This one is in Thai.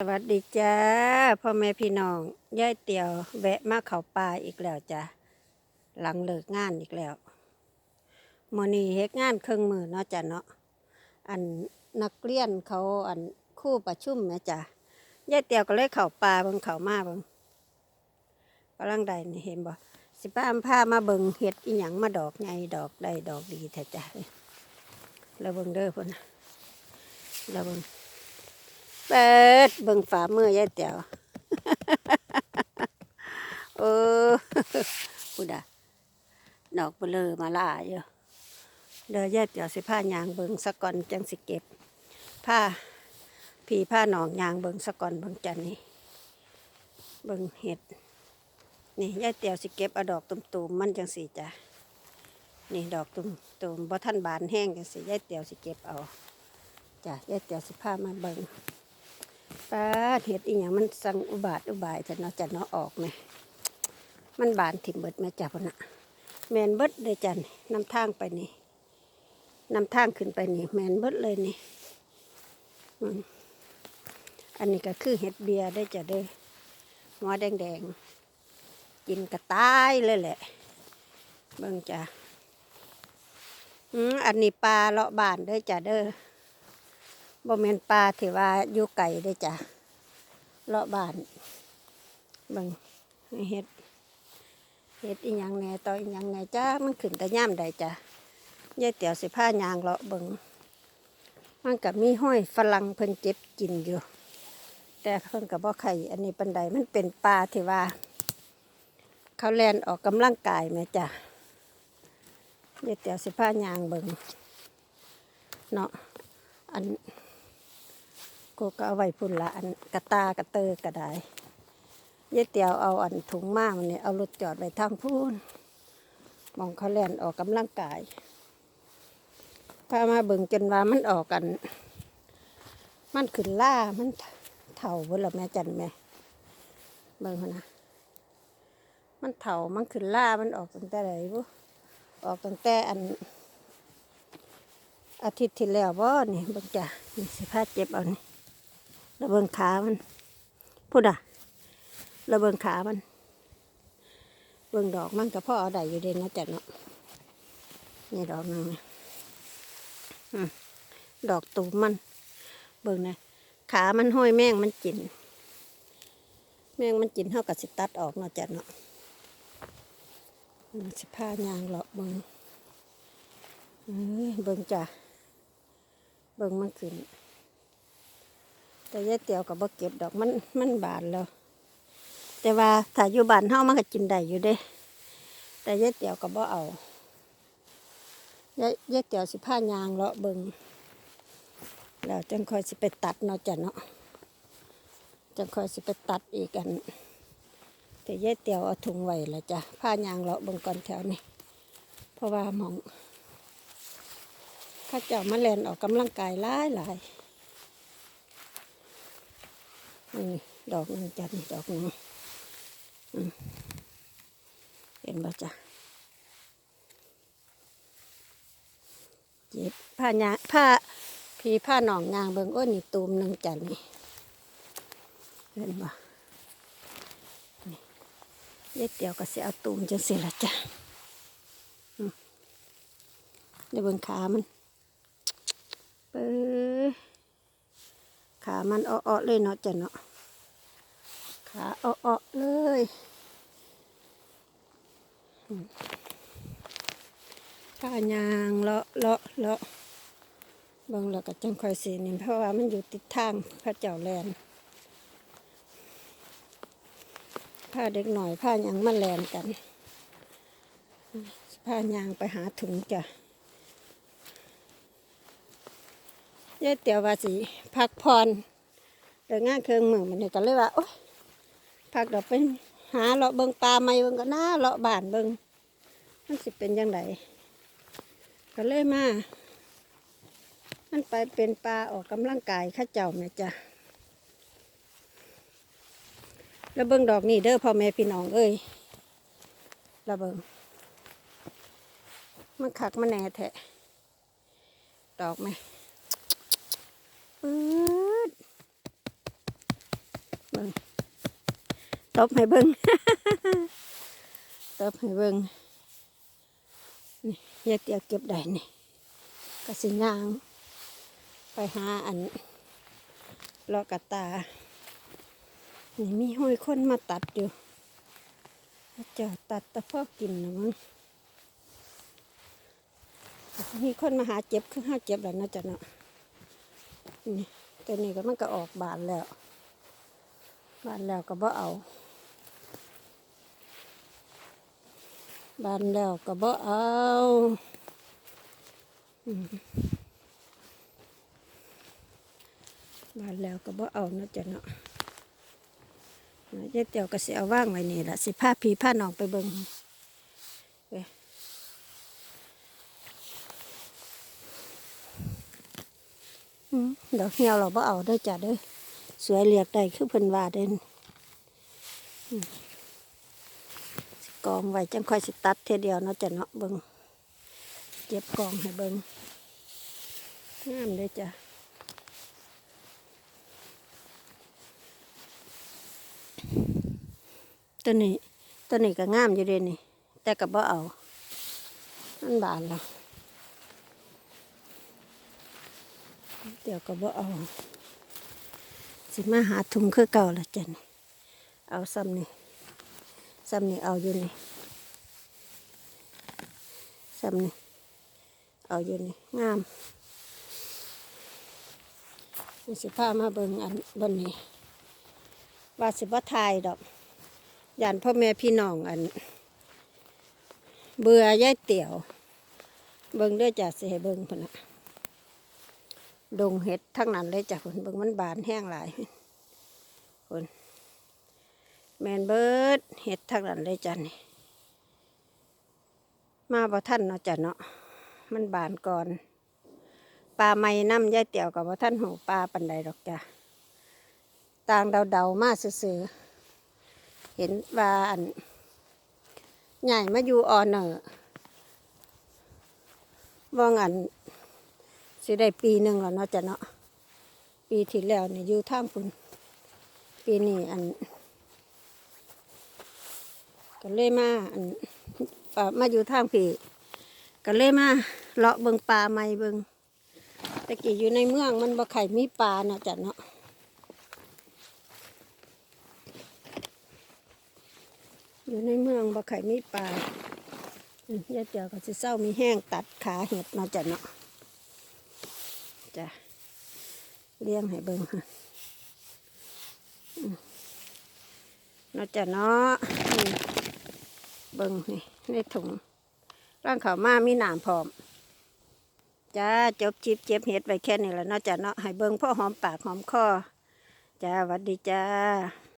สวัสดีจ้าพ่อแม่พี่น้องย่ายเตียวแวะมาเขาป่าอีกแล้วจ้ะหลังเลิกงานอีกแล้วมอนีเฮ็ดงานเครื่องมือเนาะจ้ะเนาะอันนักเรียนเขาอันคู่ประชุมแม่จ้ะย่ายเตียวก็เลยเข้าป่าเบิ่งเข้ามาเบิ่งกำลังใดนี่เห็นบ่สิป้าอำพามาเบิ่งเฮ็ดอีหยังมาดอกใหญ่ดอกได้ดอกดีแท้จ้ะแล้วเบิ่งเด้อพุ่นน่ะแล้วเบิ่ง เปิดเบิ่งฝ่ามือยายเตียวเออพูดอะดอกเบลอมาล่าอยู่เดี๋ยวยายเตียวสิผ้ายางเบิ่งสะก่อนจังสิเก็บผ้าพี่ผ้าหนองยางเบิ่งสะก่อนเบิ่งจันนี่เบิ่งเห็ดนี่ยายเตียวสิเก็บเอาดอกตุ่มๆมันจังสีจ้ะนี่ดอกตุ่มๆบ่ท่านบานแห้งจังสิยายเตียวสิเก็บเอาจ้ะยายเตียวสิผ้ามาเบิ่ง ปลาเห็ดอีหยังมันสั่งอุบาทอุบายแต่เนาะจะเนาะออกไหมมันบานถิ่มเบิดแม่จับนะแมนเบิดเลยจันนำทางไปนี่นำทางขึ้นไปนี่ แมนเบิดเลยนี่อันนี้ก็คือเห็ดเบียร์ได้จะได้หัวแดงๆกินกระต่ายเลยแหละ เบิ่งจ้ะอืมอันนี้ปลาเลาะบานเด้จะเด้อ บ่แม่นปลาที่ว่าอยู่ไก่ได้จ้ะเลาะบ้านเบิ่งเฮ็ดเฮ็ดอีหยังแหน่ต่ออีหยังแหน่จ้ามันขึ้นแต่ย่ามใดจ้ะยายเตี๋ยวสิผ้ายางเลาะเบิ่งมันกับมีห้อยฝรั่งเพิ่นเจ็บกินอยู่ แต่เพิ่นกับบ่ไข่อันนี้ปันใดมันเป็นปลาที่ว่า เขาแลนออกกำลังกายแม่จ้ะยายเตี๋ยวสิผ้ายางเบิ่งเนาะอัน กูก็เอาไว้พุ่นละอันกระตากระเตอกระไดยายเตียวเอาอันถุงมามันเนี่ยเอารถจอดไว้ทางพูนมองเขาแล่นออกกำลังกายพามาเบิ่งจนว่ามันออกกัน มันขึ้นล่ามันเถ่าเวลาแม่จันแม่เบิ่งนะมันเถ่ามันขึ้นล่ามันออกตั้งแต่ไหนบุออกตั้งแต่อัน อาทิตย์ที่แล้วบ่นี่เบิ่งจ้ะนี่สิพาเจ็บเอานี่ ระเบิงขามันพูดอะระเบิงขามัน เบิงดอกมันกับพ่อเอาได้อยู่เด่นนาะจ้ะเนาะนี่ดอกหนึงนะดอกตูมมัน เบิงนะขามันห้อยแมงมันจินแมงมันจินเท่ากับสิตัดออกเนาะจ้ะเนาะสิพายางเลาะเบิงเอ้ยเบิ่งจ้ะเบิ่งมันขึ้น แต่ยายเตียวกับบ่เก็บดอกมันมันบานแล้ว แต่ว่าถ้าอยู่บ้านเฮามันก็กินได้อยู่เด้ แต่ยายเตียวกับบ่เอายายยายเตียวสิผ้ายางเลาะเบิงแล้วจังค่อยสิไปตัดเนาะจ้ะเนาะจังค่อยสิไปตัดอีกกันแต่ยายเตียวเอาถุงไว้ละจ้ะผ้ายางเลาะเบิงก่อนแถวนี้เพราะว่ามองข้าเจ้ามาแลนออกกำลังกายหลายหลาย นี่ดอกนึงจันดอกนึงเห็นบ่จ้ะเจ็บผ้ายางผ้าพีผ้าหนองยางเบิงโอ้ยนี่ตูมหนึ่งจันนี่เห็นบ่เย็ดเดียวก็เสียเอาตูมจังสิละจ้ะเดี๋ยวเบิงขามันเปื้ ขามันอ้อๆเลยเนาะจ้ะเนาะขาอ้อๆเลยผ้ายางเลาะเลาะเลาะบางแล้วก็จังคอยสีนี่เพราะว่ามันอยู่ติดทางพระเจ้าแลนผ้าเด็กหน่อยผ้ายังมาแลนกันผ้ายางไปหาถุงจ้ะ ยายเตียวว่าสิพักผ่อนเดินงานเครื่องมือมันนี่ก็เลยว่าโอ๊ยพักเดี๋ยวไปหาเลาะเบิงปลาไม่เบิงก็น่าเลาะบานเบิงมันสิเป็นยังไงก็เลยมา มันไปเป็นปลาออกกำลังกายข้าเจ้าแม่จ้ะแล้วเบิงดอกนี่เด้อพ่อแม่พี่น้องเอ้ยแล้วเบิงมันขักมันแหน่แทะดอกไหม ปื๊ด เบิ่ง ตบให้เบิ่งตบให้เบิ่งนี่ยายเตียเก็บได้นี่ก็สิยาง ไปหาอันลอกกระตา นี่มีห้อยคนมาตัดอยู่จะตัดแต่พ่อกินนะมั้งมีคนมาหาเจ็บคือห้าเจ็บแล้วนะจ๊ะเนาะนี่ตัวนี้ก็มันก็ออกบานแล้ว บานแล้วก็บ่เอา บานแล้วก็บ่เอาบานแล้วก็บ่เอานะจ๊ะเนาะเจ๊เตียวก็สิเอาว่างไว้นี่ละสิพาพี่พาน้องไปเบิ่งเว้ยอืมดอกเหี่ยวเราบ่เอาด้จ้ะเด้อสวยเรียกได้คือเพิ่นว่าเด่น กองไว้จังค่อยสิตัดเทเดียวเนาะจ้ะเนาะเบิงเก็บกองให้เบิงงามเลยจ้ะตัวนี้ตัวนี้ก็งามอยู่เดะนี่ แต่ก็บ่เอามันบานแล้วเดี๋ยวก็บ่เอา สิมาหาถุงคือเก่าละจ้ะนี่เอาซ้ำนี่ ซ้ำนี่เอาอยู่นี่ซ้ำนี่เอาอยู่นี่งามนี่สิพามาเบิ่งอันบนนี้ ว่าสิบ่ทายดอกยานพ่อแม่พี่น้องอัน เบื่อยายเตี่ยว เบิ่งด้อจ้ะสิให้เบิ่งพุ่นน่ะดงเห็ดทั้งนั้นเลยจ้ะพุ่นเบิ่งมันบานแห้งหลายพุ่น แมนเบิดเห็ดทางนั้นเลยจ้ะนี่มาบ่ท่านเนาะจ้ะเนาะมันบานก่อนปลาไม่น้ำยายเตี่ยวกับบ่ท่านหูปลาปันใดดอกจ้ะต่างเดาๆมาซื่อเห็นว่าอันใหญ่มาอยู่ออเนอร์ว่างอันสิได้ปีหนึ่งแล้วเนาะจ้ะเนาะปีที่แล้วเนี่ยอยู่ท่ามคุณปีนี้อัน ก็เลยมาอันป่ามาอยู่ทางผีก็เลยมาเลาะเบิงปลาไม่เบิงตะกี้อยู่ในเมืองมันบ่ไข่มีปลาเนาะจ้ะเนาะอยู่ในเมืองบ่ไข่มีปลาอืมยายเจียวก็สิเศร้ามีแห้งตัดขาเห็ดเนาะจ้ะเนาะจ้ะเลี้ยงให้เบิงค่ะเนาะจ้ะเนาะ เบิ่งนี่ในถุงร่างเขาวมามีหนามพร้อมจ้าจบจิบเจ็บเห็ดไปแค่นี้แล้วนาะจ้ะเนาะให้เบิ่งพ่อหอมปากหอมคอจ้าหวัดดีจ้า